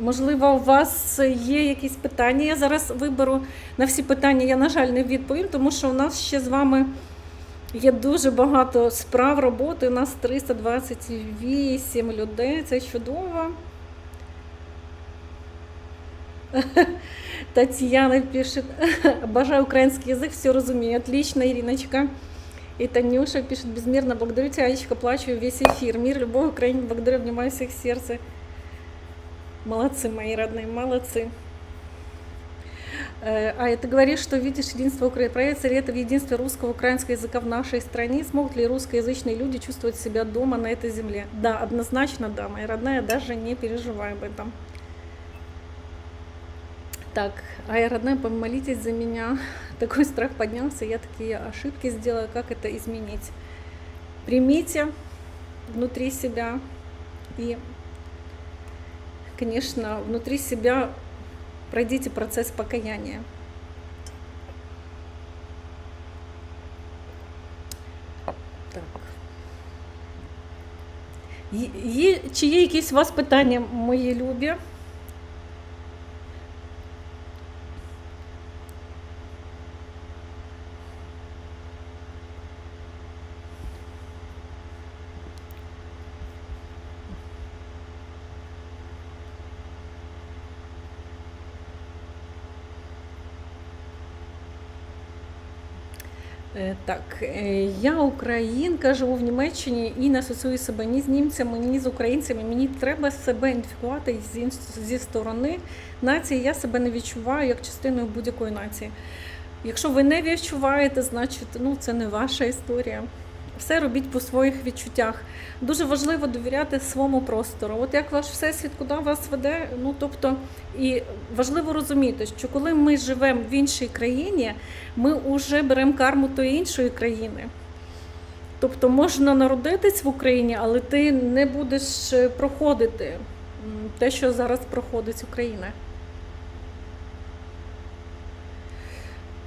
Можливо, у вас є якісь питання. Я зараз виберу на всі питання. Я, на жаль, не відповім, тому що у нас ще з вами є дуже багато справ роботи. У нас 328 людей. Це чудово. Татьяна пишет, обожаю украинский язык, все разумею. Отлично, Ириночка. И Танюша пишет, безмерно благодарю тебя, Анечка, плачу весь эфир. Мир, любовь, Украине, благодарю, обнимаю всех сердца. Молодцы, мои родные, молодцы. Э, А ты говоришь, что видишь единство Украины. Проявится ли это в единстве русского украинского языка в нашей стране? Смогут ли русскоязычные люди чувствовать себя дома на этой земле? Да, однозначно да, моя родная, даже не переживай об этом. Так, Ая, родная, помолитесь за меня. Такой страх поднялся, я такие ошибки сделала, как это изменить? Примите внутри себя и, конечно, внутри себя пройдите процесс покаяния. Так. Є, є- чи є якісь у вас питання, мої любі? Так, е, я українка, живу в Німеччині і не асоціюю себе ні з німцями, ні з українцями. Мені треба себе ідентифікувати зі, зі сторони нації. Я себе не відчуваю як частиною будь-якої нації. Якщо ви не відчуваєте, значить ну, це не ваша історія. Все робіть по своїх відчуттях. Дуже важливо довіряти своєму простору. От як ваш всесвіт, куди вас веде, ну тобто, і важливо розуміти, що коли ми живемо в іншій країні, ми вже беремо карму тої іншої країни. Тобто можна народитись в Україні, але ти не будеш е, проходити те, що зараз проходить Україна.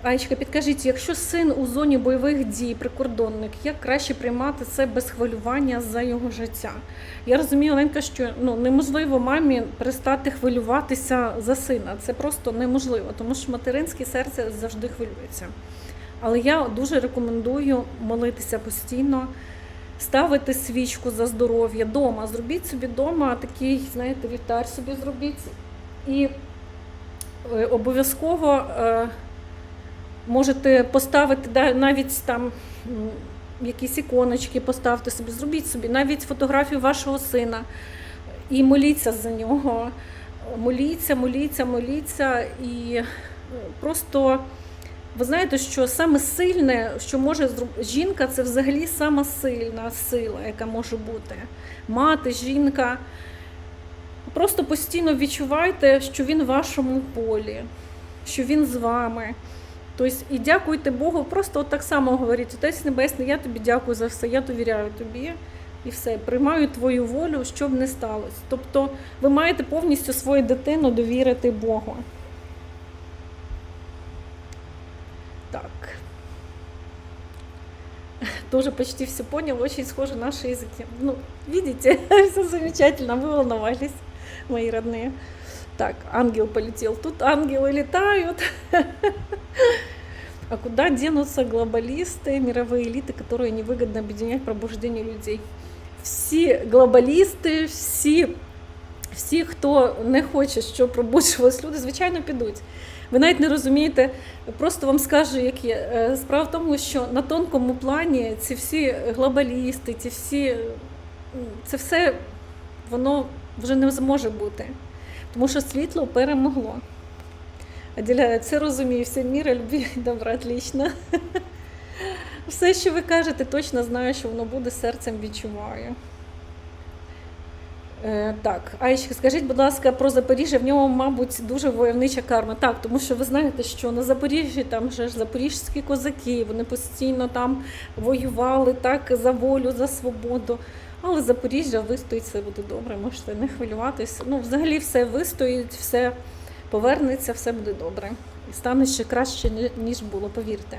Аєчка, підкажіть, якщо син у зоні бойових дій, прикордонник, як краще приймати це без хвилювання за його життя? Я розумію, Оленка, що ну, неможливо мамі перестати хвилюватися за сина. Це просто неможливо, тому що материнське серце завжди хвилюється. Але я дуже рекомендую молитися постійно, ставити свічку за здоров'я дома. Зробіть собі вдома такий, знаєте, вівтар собі зробіть. І е, обов'язково е, можете поставити навіть там якісь іконочки, поставте собі, зробіть собі, навіть фотографію вашого сина і моліться за нього. Моліться, моліться, моліться і е, просто. Ви знаєте, що саме сильне, що може зроб- жінка, це взагалі сама сильна сила, яка може бути. Мати, жінка. Просто постійно відчувайте, що він в вашому полі, що він з вами. Тобто, і дякуйте Богу, просто от так само говоріть, Отець Небесний, я тобі дякую за все, я довіряю тобі і все, приймаю твою волю, що б не сталося. Тобто ви маєте повністю свою дитину довірити Богу. Так. Тоже почти все понял, очень схожи наши языки. Ну, видите, все замечательно, вы волновались, мои родные. Так, ангел полетел. Тут ангелы летают. А куда денутся глобалисты, мировые элиты, которые невыгодно объединять пробуждение людей? Всі глобалісти, всі, всі, хто не хоче, щоб пробуджувались люди, звичайно, підуть. Ви навіть не розумієте, просто вам скажу, як є. Е, Справа в тому, що на тонкому плані ці всі глобалісти, ці всі, м, це все воно вже не зможе бути. Тому що світло перемогло. Аділя, це розумію, все міра, любві і добра, отлично. Все, що ви кажете, точно знаю, що воно буде серцем відчуваю. Е, так, Аєчка, скажіть, будь ласка, про Запоріжжя. В ньому, мабуть, дуже войовнича карма. Так, тому що ви знаєте, що на Запоріжжі там вже ж запорізькі козаки, вони постійно там воювали так за волю, за свободу. Але Запоріжжя вистоїть, все буде добре, можете не хвилюватись. Ну, взагалі все вистоїть, все повернеться, все буде добре. І стане ще краще, ні- ніж було, повірте.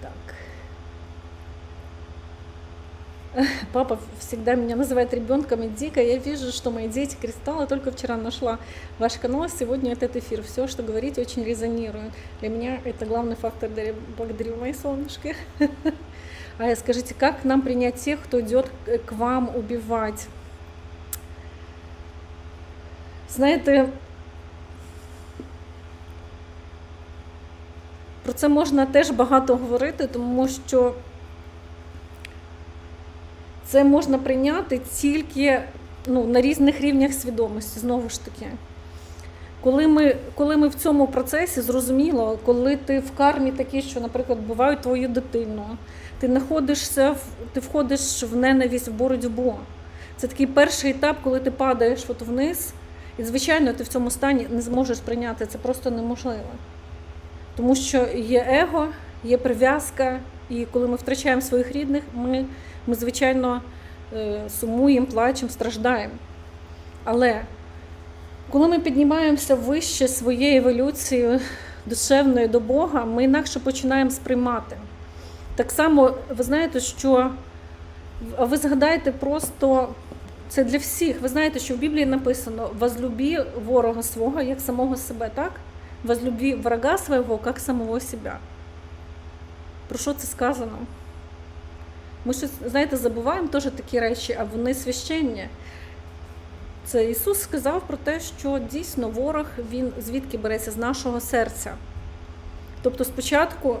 Так. папа всегда меня называет ребенком и дико. Я вижу, что мои дети кристаллы. Только вчера нашла ваш канал, сегодня этот эфир. Все, что говорите, очень резонирует. Для меня это главный фактор. Дарья, Благодарю, мои солнышки. А скажите, как нам принять тех, кто идет к вам убивать? Знаєте, про це можна теж багато говорити, тому що це можна прийняти тільки ну, на різних рівнях свідомості, знову ж таки. Коли ми, коли ми в цьому процесі, зрозуміло, коли ти в кармі такі, що, наприклад, бувають твою дитину, ти знаходишся, ти входиш в ненависть, в боротьбу. Це такий перший етап, коли ти падаєш от вниз, і, звичайно, ти в цьому стані не зможеш прийняти це просто неможливо. Тому що є его, є прив'язка, і коли ми втрачаємо своїх рідних, ми, ми звичайно, е, сумуємо, плачемо, страждаємо. Але коли ми піднімаємося вище своєї еволюції душевної до Бога, ми інакше починаємо сприймати. Так само, ви знаєте, що ви згадаєте просто це для всіх. Ви знаєте, що в Біблії написано возлюбі ворога свого як самого себе, так? Возлюбі врага свого як самого себе. Про що це сказано? Ми щось, знаєте, забуваємо теж такі речі, а вони священні. Це Ісус сказав про те, що дійсно ворог він звідки береться з нашого серця. Тобто, спочатку,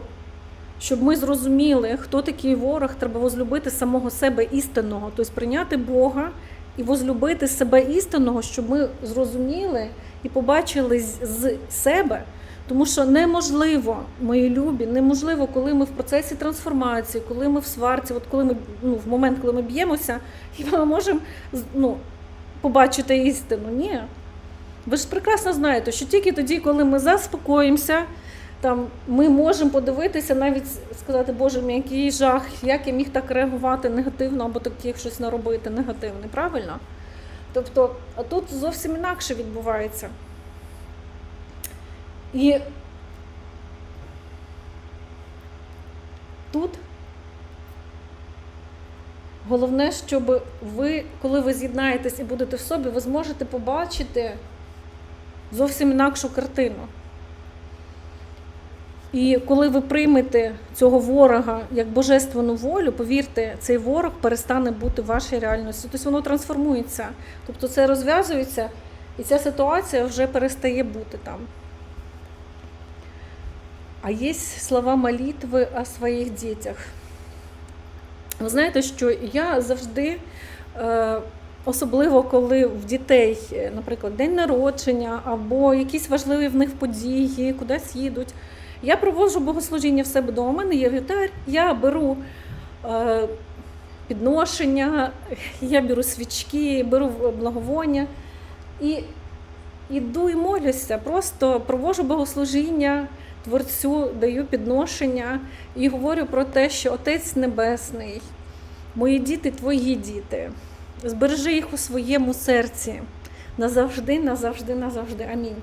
щоб ми зрозуміли, хто такий ворог, треба возлюбити самого себе істинного, тобто прийняти Бога і возлюбити себе істинного, щоб ми зрозуміли і побачили з- себе. Тому що неможливо, мої любі, неможливо, коли ми в процесі трансформації, коли ми в сварці, от коли ми ну, в момент, коли ми б'ємося, хіба ми можемо ну, побачити істину? Ні. Ви ж прекрасно знаєте, що тільки тоді, коли ми заспокоїмося, там ми можемо подивитися, навіть сказати, Боже мій, який жах, як я міг так реагувати негативно або таке щось наробити негативне, правильно? Тобто, а тут зовсім інакше відбувається. І тут головне, щоб ви, коли ви з'єднаєтесь і будете в собі, ви зможете побачити зовсім інакшу картину. І коли ви приймете цього ворога як божественну волю, повірте, цей ворог перестане бути в вашій реальності. Тобто воно трансформується. Тобто це розв'язується, і ця ситуація вже перестає бути там. А є слова молитви о своїх дітях. Ви знаєте, що я завжди, е, особливо коли в дітей, наприклад, день народження або якісь важливі в них події, кудись їдуть, я проводжу богослужіння в себе вдома. У мене є вівтар, я беру е, підношення, я беру свічки, беру благовоння і іду і молюся, просто проводжу богослужіння. Творцю даю підношення і говорю про те, що Отець Небесний, мої діти твої діти, збережи їх у своєму серці назавжди, назавжди, назавжди. Амінь.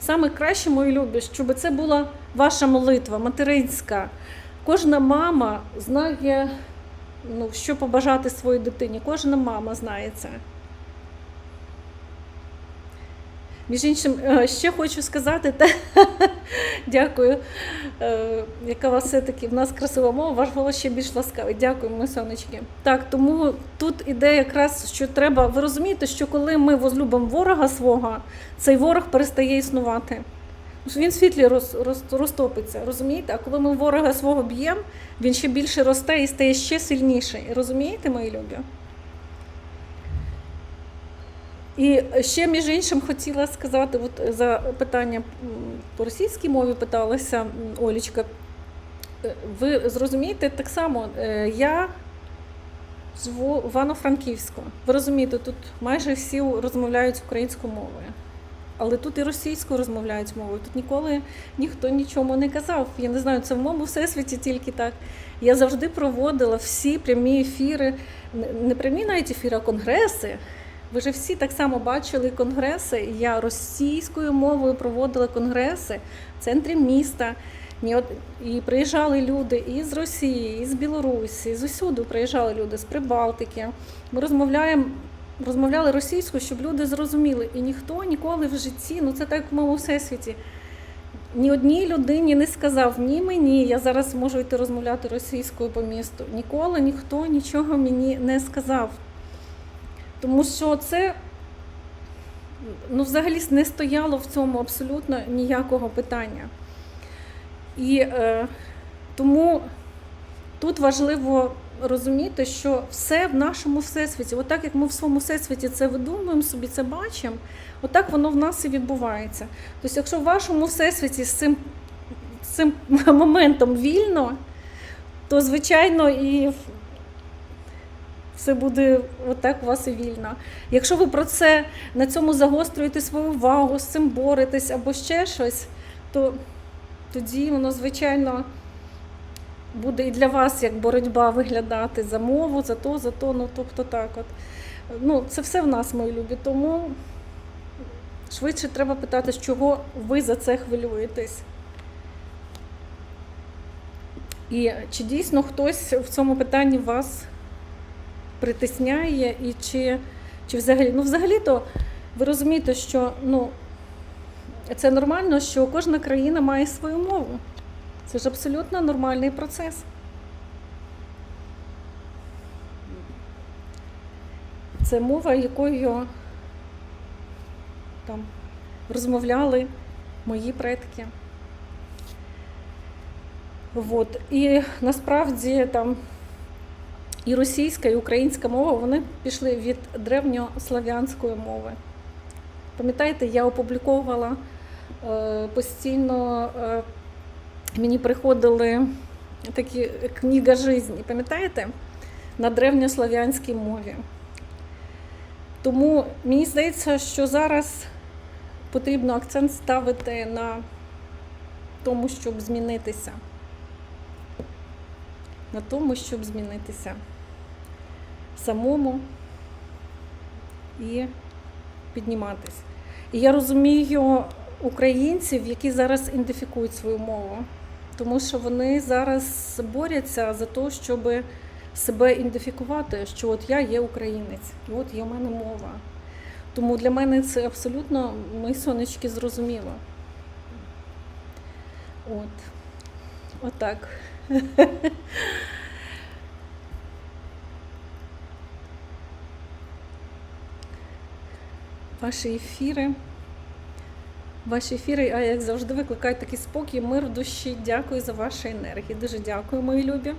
Саме краще, мої любі, щоб це була ваша молитва, материнська. Кожна мама знає, ну, що побажати своїй дитині. Кожна мама знає це. Між іншим, е, ще хочу сказати, та, дякую, е, яка у вас все-таки в нас красива мова, ваш голос ще більш ласкавий. Дякую, мої сонечки. Так, тому тут іде якраз, що треба. Ви розумієте, що коли ми возлюбимо ворога свого, цей ворог перестає існувати. Він в світлі роз, роз, розтопиться, розумієте? А коли ми ворога свого б'ємо, він ще більше росте і стає ще сильніший. Розумієте, мої любі? І ще між іншим хотіла сказати, от за питання по російській мові питалася Олічка. Е, Ви зрозумієте так само, е, я в Івано-Франківську. Ви розумієте, тут майже всі розмовляють українською мовою. Але тут і російською розмовляють мовою. Тут ніколи ніхто нічому не казав. Я не знаю, це в моєму всесвіті тільки так. Я завжди проводила всі прямі ефіри, не прямі навіть ефіри, а конгреси. Ви ж всі так само бачили конгреси. Я російською мовою проводила конгреси в центрі міста. І приїжджали люди і з Росії, і з Білорусі, з усюди приїжджали люди з Прибалтики. Ми розмовляємо, розмовляли російською, щоб люди зрозуміли. І ніхто ніколи в житті, ну це так в моєму всесвіті. Ні одній людині не сказав ні мені, я зараз можу йти розмовляти російською по місту. Ніколи ніхто нічого мені не сказав. Тому що це ну, взагалі не стояло в цьому абсолютно ніякого питання. І е, тому тут важливо розуміти, що все в нашому всесвіті, отак як ми в своєму всесвіті це видумуємо собі, це бачимо, отак воно в нас і відбувається. Тобто, якщо в вашому всесвіті з цим, цим моментом вільно, то звичайно і все буде отак у вас і вільно. Якщо ви про це на цьому загострюєте свою увагу, з цим боретесь або ще щось, то тоді воно, звичайно, буде і для вас як боротьба виглядати за мову, за то, за то, ну тобто так от. Ну, це все в нас, мої любі, тому швидше треба питати, з чого ви за це хвилюєтесь. І чи дійсно хтось в цьому питанні вас притисняє, і чи, чи взагалі, ну взагалі-то ви розумієте, що ну, це нормально, що кожна країна має свою мову. Це ж абсолютно нормальний процес. Це мова, якою там розмовляли мої предки. От. І насправді там і російська, і українська мова вони пішли від древньослав'янської мови. Пам'ятаєте, я опубліковувала е, постійно, е, мені приходили такі книга житті, пам'ятаєте? На древньослав'янській мові. Тому мені здається, що зараз потрібно акцент ставити на тому, щоб змінитися. На тому, щоб змінитися самому і підніматись. І я розумію українців, які зараз ідентифікують свою мову, тому що вони зараз борються за те, щоб себе ідентифікувати, що от я є українець, от є в мене мова. Тому для мене це абсолютно мої сонечки зрозуміло. От. Отак. Ваші ефіри. Ваші ефіри, а як завжди, викликають такий спокій, мир в душі. Дякую за ваші енергії. Дуже дякую, мої любі.